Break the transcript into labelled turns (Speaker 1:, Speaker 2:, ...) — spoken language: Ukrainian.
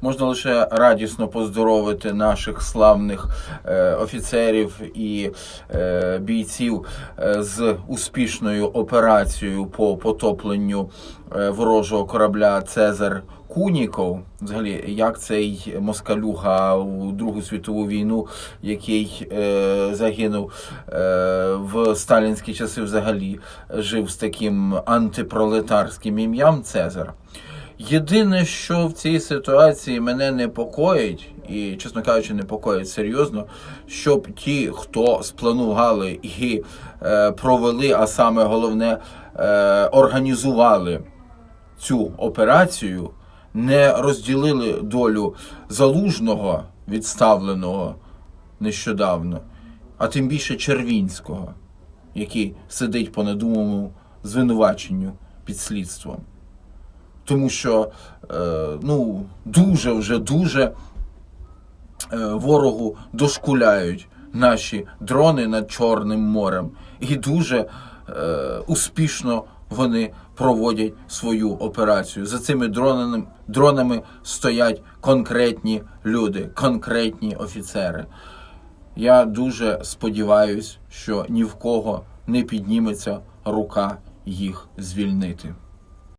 Speaker 1: Можна лише радісно поздоровити наших славних е, офіцерів і е, бійців е, з успішною операцією по потопленню ворожого корабля Цезар Куніков. Взагалі, як цей москалюга у Другу світову війну, який е, загинув е, в сталінські часи, взагалі жив з таким антипролетарським ім'ям Цезар. Єдине, що в цій ситуації мене непокоїть, і, чесно кажучи, непокоїть серйозно, щоб ті, хто спланували і е, провели, а саме головне, е, організували цю операцію, не розділили долю залужного, відставленого нещодавно, а тим більше Червінського, який сидить по недумому звинуваченню під слідством тому що е, ну, дуже вже дуже е, ворогу дошкуляють наші дрони над Чорним морем, і дуже е, успішно вони проводять свою операцію. За цими дронами, дронами стоять конкретні люди, конкретні офіцери. Я дуже сподіваюся, що ні в кого не підніметься рука їх звільнити.